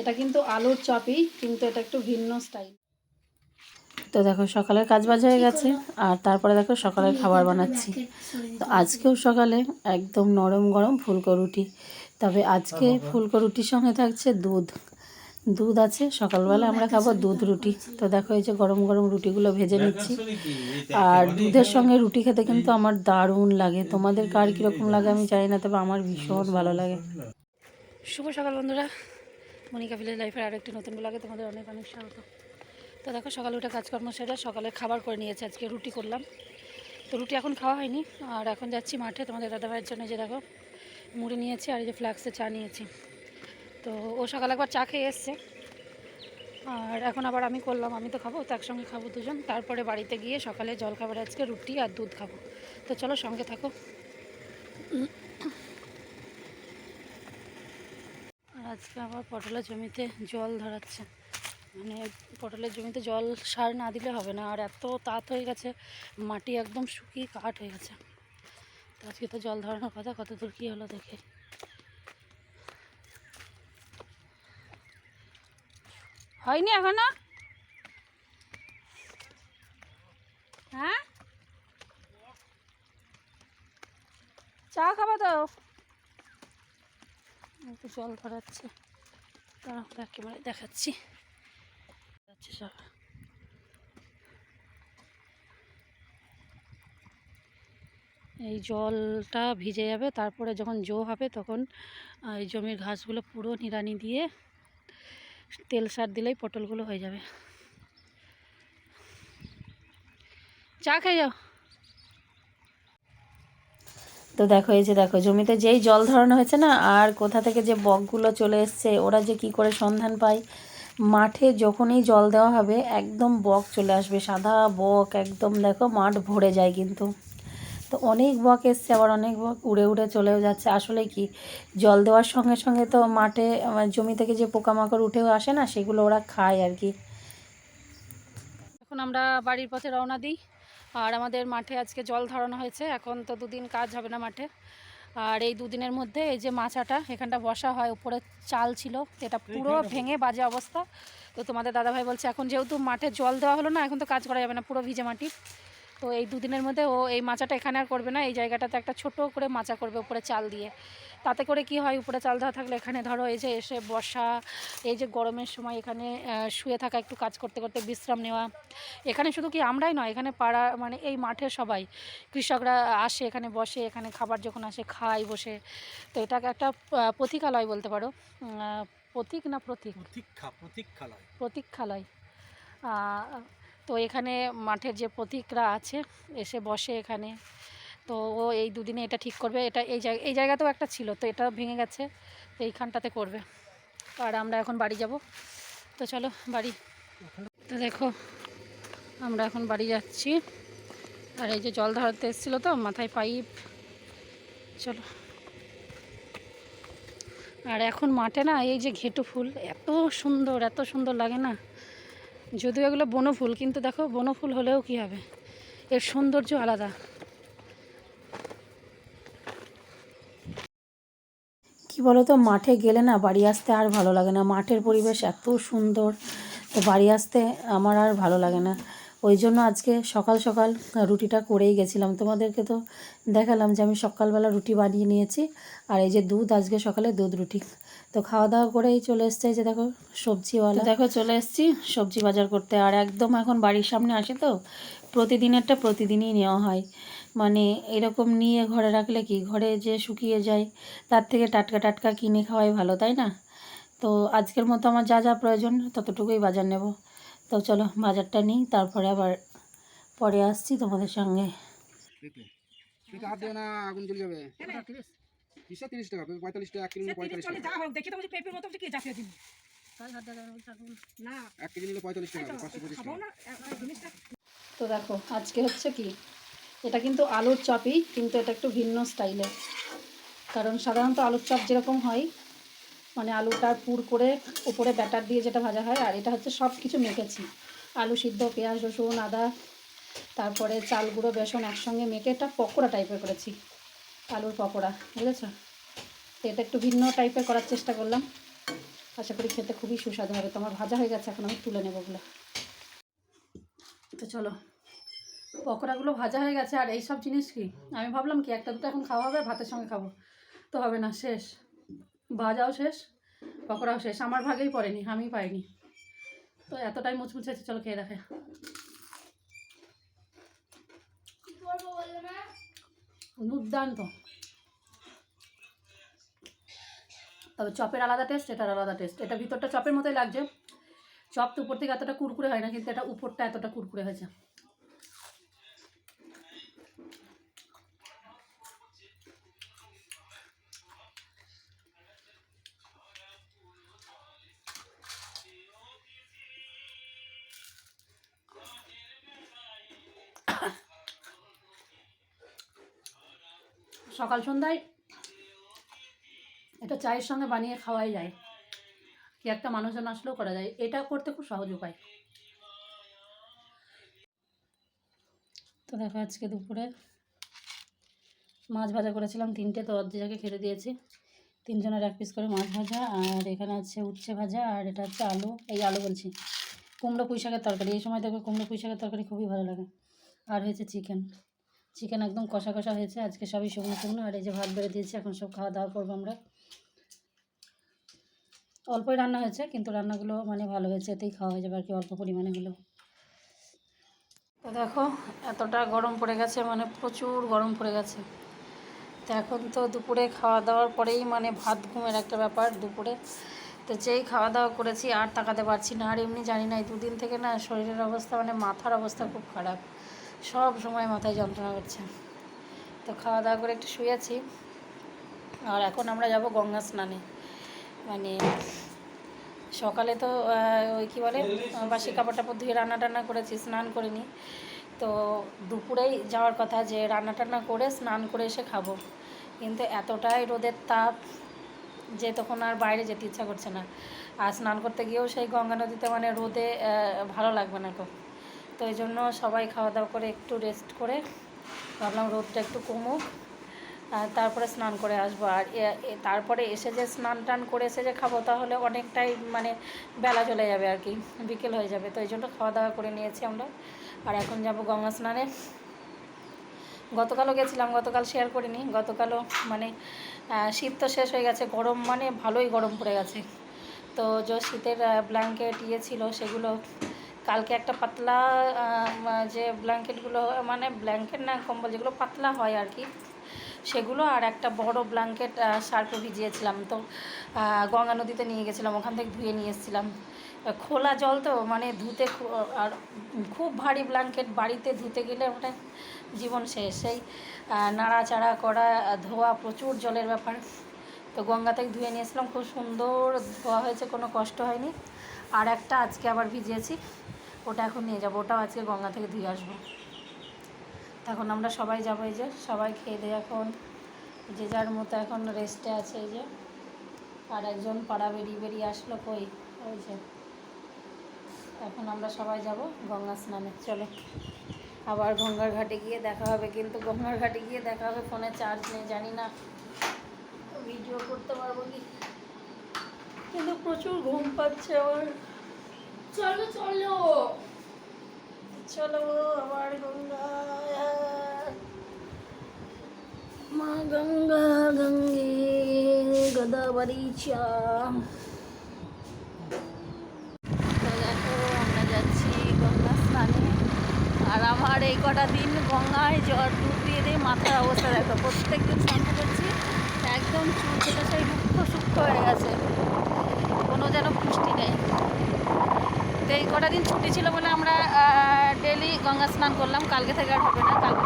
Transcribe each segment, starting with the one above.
এটা কিন্তু আলুর চপই, কিন্তু এটা একটু ভিন্ন স্টাইল তো দেখো, সকালের কাজ বাজ হয়ে গেছে, আর তারপরে দেখো সকালের খাবার বানাচ্ছি। তো আজকেও সকালে একদম নরম গরম ফুলকো রুটি। তবে আজকে ফুলকো রুটির সঙ্গে থাকছে দুধ। দুধ আছে, সকালবেলা আমরা খাব দুধ রুটি। তো দেখো, এই যে গরম গরম রুটিগুলো ভেজে নিচ্ছি। আর দুধের সঙ্গে রুটি খেতে কিন্তু আমার দারুণ লাগে। তোমাদের কার কীরকম লাগে আমি জানি না, তবে আমার ভীষণ ভালো লাগে। শুভ সকাল বন্ধুরা। মনিকা ভিলেজ লাইফের আরও একটি নতুন ব্লগে তোমাদের অনেক অনেক স্বাগত। তো দেখো, সকালে উঠে কাজকর্ম সেরে সকালে খাবার করে নিয়েছে, আজকে রুটি করলাম। তো রুটি এখন খাওয়া হয়নি, আর এখন যাচ্ছি মাঠে তোমাদের দাদাভাইয়ের জন্য যে দেখো, মুড়ি নিয়েছি আর এই যে ফ্লাক্সে চা নিয়েছি। তো ও সকালে একবার চা খেয়ে এসছে। আর এখন আবার আমি করলাম, আমি তো খাব তো একসঙ্গে খাব দুজন। তারপরে বাড়িতে গিয়ে সকালে জল খাবার আজকে রুটি আর দুধ খাব। তো চলো সঙ্গে থাকো আর আজকে আমার পটলের জমিতে জল ধরাচ্ছে। মানে পটলের জমিতে জল সার না দিলে হবে না। আর এত তাঁত হয়ে গেছে, মাটি একদম শুকিয়ে কাঠ হয়ে গেছে। তো আজকে তো জল ধরানোর কথা কত দূর কী হলো দেখে। হয়নি এখনও হ্যাঁ চা খাব তো একটু জল ধরাচ্ছে। তারা একেবারে দেখাচ্ছি। সব। এই জলটা ভিজে যাবে, তারপরে যখন জো হবে তখন এই জমির ঘাসগুলো পুরো নিড়ানি দিয়ে তেল সার দিলেই পটলগুলো হয়ে যাবে। চা খেয়ে যাও। তো দেখো, এই যে দেখো, জমিতে যেই জল ধরানো হয়েছে না, আর কোথা থেকে যে বকগুলো চলে এসছে, ওরা যে কি করে সন্ধান পায়? মাঠে যখনই জল দেওয়া হবে, একদম বক চলে আসবে, সাদা বক, একদম দেখো, মাঠ ভরে যায় কিন্তু। তো অনেক বক এসছে, আবার অনেক বক উড়ে উড়ে চলেও যাচ্ছে। আসলে কি, জল দেওয়ার সঙ্গে সঙ্গে তো মাঠে জমি থেকে যে পোকামাকড় উঠেও আসে না, সেগুলো ওরা খায় আর কি। এখন আমরা বাড়ির পথে রওনা দিই। আর আমাদের মাঠে আজকে জল ধরানো হয়েছে এখন তো দুদিন কাজ হবে না মাঠে। আর এই দুদিনের মধ্যে এই যে মাচাটা এখানটা বসা হয় উপরে চাল ছিল এটা পুরো ভেঙে বাজে অবস্থা। তো তোমাদের দাদাভাই বলছে এখন যেহেতু মাঠে জল দেওয়া হলো না এখন তো কাজ করা যাবে না পুরো ভিজে মাটি। তো এই দুদিনের মধ্যে ও এই মাচাটা এখানে আর করবে না। এই জায়গাটাতে একটা ছোট করে মাচা করবে উপরে চাল দিয়ে। তাতে করে কি হয় উপরে চাল দেওয়া থাকলে এখানে ধরো এই যে এসে বসা এই যে গরমের সময় এখানে শুয়ে থাকা একটু কাজ করতে করতে বিশ্রাম নেওয়া। এখানে শুধু কি আমরাই নয় এখানে পাড়া মানে এই মাঠে সবাই। কৃষকরা আসে এখানে বসে এখানে খাবার যখন আসে খায় বসে। তো এটাকে একটা প্রতীকালয় বলতে পারো। প্রতীক না প্রতীক? প্রতীক্ষা প্রতীক্ষালয়। প্রতীক্ষালয়। তো এখানে মাঠের যে প্রতীকরা আছে, এসে বসে এখানে। তো ও এই দুদিনে এটা ঠিক করবে। এটা এই জায়গা এই জায়গাতেও একটা ছিল, তো এটা ভেঙে গেছে, তো এইখানটাতে করবে। আর আমরা এখন বাড়ি যাব। তো চলো, বাড়ি। তো দেখো, আমরা এখন বাড়ি যাচ্ছি। আর এই যে জল ধরাতে এসেছিল তো, মাথায় পাইপ। চলো। আর এখন মাঠে না, এই যে ঘেটু ফুল, এত সুন্দর এত সুন্দর লাগে না? যদিও এগুলো বনফুল, কিন্তু দেখো বনফুল হলেও কি হবে? এর সৌন্দর্য আলাদা। কি বলো তো মাঠে গেলে না বাড়ি আসতে আর ভালো লাগে না। মাঠের পরিবেশ এত সুন্দর, তো বাড়ি আসতে আমার আর ভালো লাগে না। ওই জন্য আজকে সকাল সকাল রুটিটা করেই গেছিলাম। তোমাদেরকে তো দেখালাম যে আমি সকালবেলা রুটি বানিয়ে নিয়েছি, আর এই যে দুধ, আজকে সকালে দুধ রুটি। তো খাওয়া দাওয়া করেই চলে এসছে যে দেখো, সবজিওয়ালা। দেখো, চলে এসেছি সবজি বাজার করতে। আর একদম এখন বাড়ির সামনে আসে তো, প্রতিদিনেরটা প্রতিদিনই নেওয়া হয়। মানে এরকম নিয়ে ঘরে রাখলে কি? ঘরে যে শুকিয়ে যায়, তার থেকে টাটকা টাটকা কিনে খাওয়াই ভালো, তাই না? তো আজকের মতো আমার যা যা প্রয়োজন, ততটুকুই বাজার নেব। তো চলো বাজারটা নিই তারপরে আবার পরে আসছি তোমাদের সঙ্গে। তো দেখো আজকে হচ্ছে কি এটা কিন্তু আলুর চপই কিন্তু এটা একটু ভিন্ন স্টাইলের কারণ সাধারণত আলুর চপ যেরকম হয় মানে আলুটা পুর করে উপরে ব্যাটার দিয়ে যেটা ভাজা হয়, আর এটা হচ্ছে সব কিছু মেখেছি। আলু সিদ্ধ, পেঁয়াজ, রসুন, আদা, তারপরে চাল গুঁড়ো, বেসন একসঙ্গে মেখে একটা পকোড়া টাইপের করেছি, আলুর পকোড়া, বুঝেছ? এটা একটু ভিন্ন টাইপের করার চেষ্টা করলাম। আশা করি খেতে খুবই সুস্বাদু হবে। তোমার ভাজা হয়ে গেছে, এখন আমি তুলে নেব ওগুলো। তো চলো, পকোড়াগুলো ভাজা হয়ে গেছে, আর এইসব জিনিস কি? আমি ভাবলাম কি, একটা দুটো এখন খাওয়া হবে, ভাতের সঙ্গে খাব। তো হবে না, শেষ। ভাজাও শেষ পকোড়াও শেষ। আমার ভাগেই পড়েনি আমি পাইনি। তো এতটাই মুচমুচে আছে চলো খেয়ে দেখে। দুর্দান্ত। তবে চপের আলাদা টেস্ট এটার আলাদা টেস্ট এটা ভিতরটা চপের মতোই লাগছে। চপ তো উপর থেকে এতটা কুরকুরে হয় না কিন্তু এটা উপরটা এতটা কুরকুরে হয়েছে। সকাল সন্ধ্যায় এটা চায়ের সঙ্গে বানিয়ে খাওয়াই যায়। কি একটা মানুষজন আসলেও করা যায়। এটা করতে খুব সহজ উপায়। তো দেখো আজকে দুপুরে মাছ ভাজা করেছিলাম তিনটে। তো অর্ধেকে খেতে দিয়েছি। তিনজনের এক পিস করে মাছ ভাজা। আর এখানে আছে উচ্ছে ভাজা আর এটা হচ্ছে আলু। এই আলু বলছি। কুমড়ো পুঁই শাকের তরকারি। এই সময় দেখবে কুমড়ো পুঁই শাকের তরকারি খুবই ভালো লাগে। আর হয়েছে চিকেন চিকেন একদম কষা কষা হয়েছে, আজকে সবই শুকনো শুকনো। আর এই যে ভাত বেড়ে দিয়েছি, এখন সব খাওয়া দাওয়া করব আমরা। অল্পই রান্না হয়েছে, কিন্তু রান্নাগুলো মানে ভালো হয়েছে, এতেই খাওয়া হয়ে যাবে আর কি, অল্প পরিমাণে হলেও। তো দেখো, এতটা গরম পড়ে গেছে মানে প্রচুর গরম পড়ে গেছে। তো এখন তো দুপুরে খাওয়া দাওয়ার পরেই মানে ভাত ঘুমের একটা ব্যাপার দুপুরে। তো যেই খাওয়া দাওয়া করেছি, আর তাকাতে পারছি না। আর এমনি জানি না, এই দুদিন থেকে না শরীরের অবস্থা মানে মাথার অবস্থা খুব খারাপ। সব সময় মাথায় যন্ত্রণা করছে তো খাওয়া দাওয়া করে একটু শুয়েছি আর এখন আমরা যাব গঙ্গা স্নানে। মানে সকালে তো ওই কী বলে বাসি কাপড় টাপড় ধুয়ে রান্না টান্না করেছি, স্নান করিনি। তো দুপুরেই যাওয়ার কথা যে রান্না টান্না করে স্নান করে এসে খাব। কিন্তু এতটাই রোদের তাপ যে তখন আর বাইরে যেতে ইচ্ছা করছে না। আর স্নান করতে গিয়েও সেই গঙ্গা নদীতে মানে রোদে ভালো লাগবে না খুব তো এই জন্য সবাই খাওয়া দাওয়া করে একটু রেস্ট করে। ভাবলাম রোদটা একটু কমুক। তারপরে স্নান করে আসব। আর তারপরে এসে যে স্নান টান করে এসে যে খাব, তাহলে অনেকটাই মানে বেলা চলে যাবে আর কি, বিকেল হয়ে যাবে। তো এই জন্য খাওয়া দাওয়া করে নিয়েছি আমরা। আর এখন যাব গঙ্গা স্নানে। গতকালও গেছিলাম, গতকাল শেয়ার করিনি। গতকালও মানে শীত তো শেষ হয়ে গেছে। গরম মানে ভালোই গরম পড়ে গেছে। তো যে শীতের ব্ল্যাঙ্কেট ইয়ে ছিল, সেগুলো কালকে একটা পাতলা যে ব্ল্যাঙ্কেটগুলো মানে ব্ল্যাঙ্কেট না কম্বল যেগুলো পাতলা হয় আর কি, সেগুলো আর একটা বড় ব্ল্যাঙ্কেট সার্ফে ভিজিয়েছিলাম। তো গঙ্গা নদীতে নিয়ে গেছিলাম, ওখান থেকে ধুয়ে নিয়ে এসেছিলাম। খোলা জল তো মানে ধুতে আর খুব ভারী ব্ল্যাঙ্কেট, বাড়িতে ধুতে গেলে ওটা জীবন শেষ। সেই নাড়াচাড়া করা, ধোয়া প্রচুর জলের ব্যাপার। তো গঙ্গা থেকে ধুয়ে নিয়েছিলাম খুব সুন্দর ধোয়া হয়েছে, কোনো কষ্ট হয়নি। আর একটা আজকে আবার ভিজিয়েছি। ওটা এখন নিয়ে যাব, ওটাও আজকে গঙ্গা থেকে ধুয়ে আসব। তখন আমরা সবাই যাব এই যে, সবাই খেয়ে দিয়ে এখন যে যার মতো এখন রেস্টে আছে এই যে, আর একজন পাড়া বেরিয়ে বেরিয়ে আসলো কই? ওই যে, এখন আমরা সবাই যাব গঙ্গা স্নানে, চলো। আবার গঙ্গার ঘাটে গিয়ে দেখা হবে, কিন্তু গঙ্গার ঘাটে গিয়ে দেখা হবে, ফোনে চার্জ নেই, জানি না। ভিডিও করতে পারব কি? কিন্তু প্রচুর ঘুম পাচ্ছে আমার। চলো চলো। চলো আবার গঙ্গা মা গঙ্গা গঙ্গে গদাবাড়ি চা। আর আমার এই কটা দিন গঙ্গায় জ্বর ডুব দিয়ে দিয়ে মাথার অবস্থা দেখো প্রত্যেক স্নান করছি, একদম চুল থেকে সেই রুক্ষ সূক্ষ্ম হয়ে গেছে। কোনো যেন পুষ্টি নেই। এই কটা দিন ছুটি ছিল বলে আমরা ডেলি গঙ্গা স্নান করলাম। কালকে থেকে আর হবে না। কালকে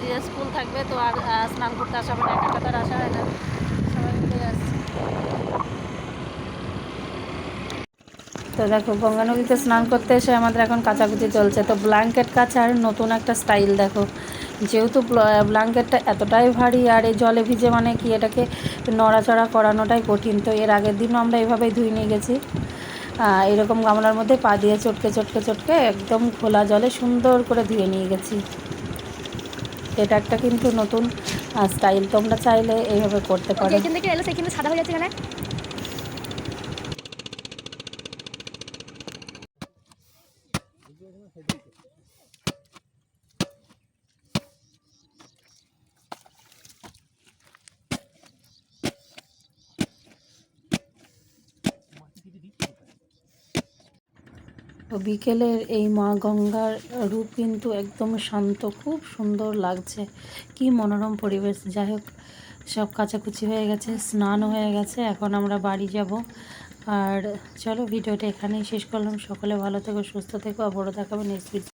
থেকে স্কুল থাকবে, তো আর স্নান করতে আসা হবে না। একা আর আসা হয় না। তো দেখো, গঙ্গা নদীতে স্নান করতে এসে আমাদের এখন কাচাকুচি চলছে। তো ব্ল্যাঙ্কেট কাচার নতুন একটা স্টাইল দেখো। যেহেতু ব্ল- ব্ল্যাঙ্কেটটা এতটাই ভারী আর এই জলে ভিজে মানে কি এটাকে নড়াচড়া করানোটাই কঠিন, তো এর আগের দিনও আমরা এভাবেই ধুয়ে নিয়ে গেছি। এরকম গামলার মধ্যে পা দিয়ে চটকে চটকে চটকে একদম খোলা জলে সুন্দর করে ধুয়ে নিয়ে গেছি। এটা একটা কিন্তু নতুন স্টাইল তোমরা চাইলে এইভাবে করতে পারো। কিন্তু থেকে এলো সেখানে সাদা হয়ে যাচ্ছে তো বিকেলের এই মা গঙ্গার রূপ কিন্তু একদম শান্ত, খুব সুন্দর লাগছে। কি মনোরম পরিবেশ। যাই হোক, সব কাচাকুচি হয়ে গেছে স্নান হয়ে গেছে, এখন আমরা বাড়ি যাব। আর চলো, ভিডিওটা এখানেই শেষ করলাম। সকলে ভালো থেকো, সুস্থ থেকো আর বড়ো দেখাবে নেক্সট